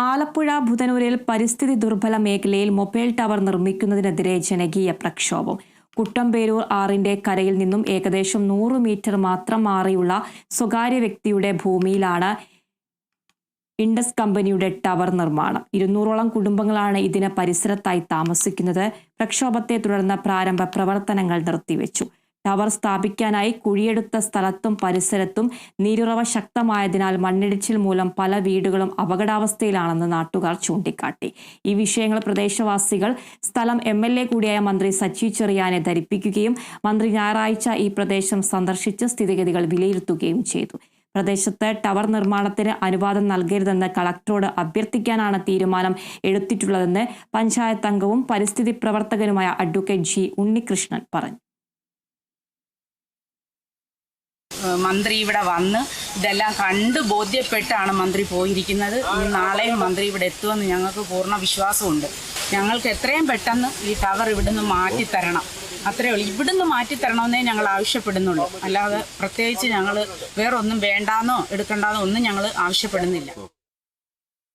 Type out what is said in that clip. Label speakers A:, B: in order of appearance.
A: ആലപ്പുഴ ബുധനൂരിൽ പരിസ്ഥിതി ദുർബല മേഖലയിൽ മൊബൈൽ ടവർ നിർമ്മിക്കുന്നതിനെതിരെ ജനകീയ പ്രക്ഷോഭം. കുട്ടമ്പേരൂർ ആറിന്റെ കരയിൽ നിന്നും ഏകദേശം നൂറ് മീറ്റർ മാത്രം മാറിയുള്ള സ്വകാര്യ വ്യക്തിയുടെ ഭൂമിയിലാണ് ഇൻഡസ് കമ്പനിയുടെ ടവർ നിർമ്മാണം. ഇരുന്നൂറോളം കുടുംബങ്ങളാണ് ഇതിന് പരിസരത്തായി താമസിക്കുന്നത്. പ്രക്ഷോഭത്തെ തുടർന്ന് പ്രാരംഭ പ്രവർത്തനങ്ങൾ നിർത്തിവെച്ചു. ടവർ സ്ഥാപിക്കാനായി കുഴിയെടുത്ത സ്ഥലത്തും പരിസരത്തും നീരുറവ ശക്തമായതിനാൽ മണ്ണിടിച്ചിൽ മൂലം പല വീടുകളും അപകടാവസ്ഥയിലാണെന്ന് നാട്ടുകാർ ചൂണ്ടിക്കാട്ടി. ഈ വിഷയങ്ങൾ പ്രദേശവാസികൾ സ്ഥലം എം കൂടിയായ മന്ത്രി സച്ചി ചെറിയാനെ ധരിപ്പിക്കുകയും മന്ത്രി ഞായറാഴ്ച ഈ പ്രദേശം സന്ദർശിച്ച് സ്ഥിതിഗതികൾ വിലയിരുത്തുകയും ചെയ്തു. പ്രദേശത്ത് ടവർ നിർമ്മാണത്തിന് അനുവാദം നൽകരുതെന്ന് കളക്ടറോട് അഭ്യർത്ഥിക്കാനാണ് തീരുമാനം എടുത്തിട്ടുള്ളതെന്ന് പഞ്ചായത്ത് അംഗവും പരിസ്ഥിതി പ്രവർത്തകനുമായ അഡ്വക്കേറ്റ് ജി ഉണ്ണികൃഷ്ണൻ പറഞ്ഞു.
B: മന്ത്രി ഇവിടെ വന്ന് ഇതെല്ലാം കണ്ട് ബോധ്യപ്പെട്ടാണ് മന്ത്രി പോയിരിക്കുന്നത്. നാളെയും മന്ത്രി ഇവിടെ എത്തുമെന്ന് ഞങ്ങൾക്ക് പൂർണ വിശ്വാസമുണ്ട്. ഞങ്ങൾക്ക് എത്രയും പെട്ടെന്ന് ഈ ടവർ ഇവിടുന്ന് മാറ്റിത്തരണം. അത്രയേ ഉള്ളൂ. ഇവിടുന്ന് മാറ്റിത്തരണമെന്നേ ഞങ്ങൾ ആവശ്യപ്പെടുന്നുള്ളൂ. അല്ലാതെ പ്രത്യേകിച്ച് ഞങ്ങൾ വേറൊന്നും വേണ്ടാന്നോ എടുക്കണ്ടാന്നോ ഒന്നും ഞങ്ങൾ ആവശ്യപ്പെടുന്നില്ല.